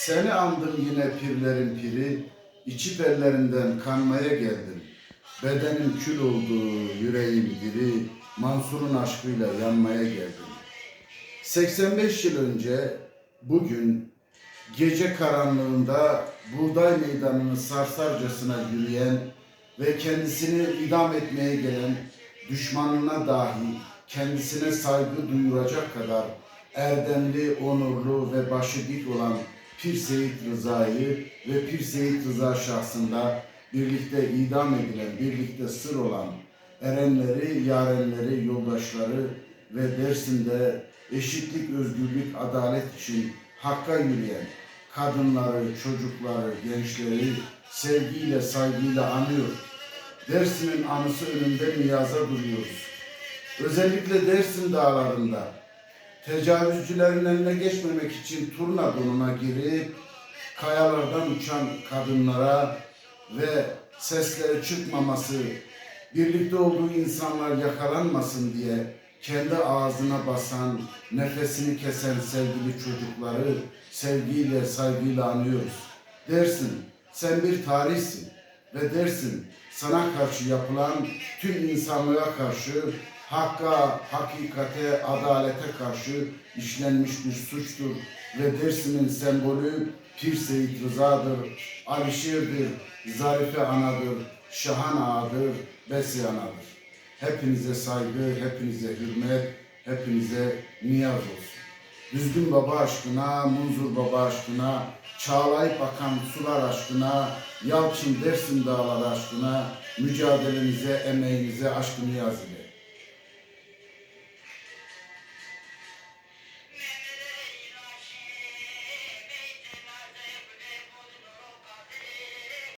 Seni andım yine pirlerin piri, içip ellerinden kanmaya geldim. Bedenim kül oldu, yüreğim diri, Mansur'un aşkıyla yanmaya geldim. 85 yıl önce bugün gece karanlığında buğday meydanını sarsarcasına yürüyen ve kendisini idam etmeye gelen düşmanına dahi kendisine saygı duyuracak kadar erdemli, onurlu ve başı dik olan Pir Seyit Rıza'yı ve Pir Seyit Rıza şahsında birlikte idam edilen, birlikte sır olan erenleri, yarenleri, yoldaşları ve Dersim'de eşitlik, özgürlük, adalet için hakka yürüyen kadınları, çocukları, gençleri sevgiyle, saygıyla anıyor. Dersim'in anısı önünde niyaza duruyoruz. Özellikle Dersim dağlarında tecavüzcülerin eline geçmemek için turna donuna girip kayalardan uçan kadınlara ve sesleri çıkmaması, birlikte olduğu insanlar yakalanmasın diye kendi ağzına basan, nefesini kesen sevgili çocukları sevgiyle, saygıyla anıyoruz. Dersin, sen bir tarihsin ve dersin sana karşı yapılan tüm insanlığa karşı hakka, hakikate, adalete karşı işlenmiş bir suçtur ve Dersim'in sembolü Pir Seyit Rıza'dır, Alişir'dir, Zarife Anadır, Şahan Ağa'dır, Besi Ana'dır. Hepinize saygı, hepinize hürmet, hepinize niyaz olsun. Düzgün Baba aşkına, Munzur Baba aşkına, çağlayıp akan sular aşkına, Yalçın Dersim dağları aşkına, mücadelenize, emeğinize aşkı niyaz ediyorum.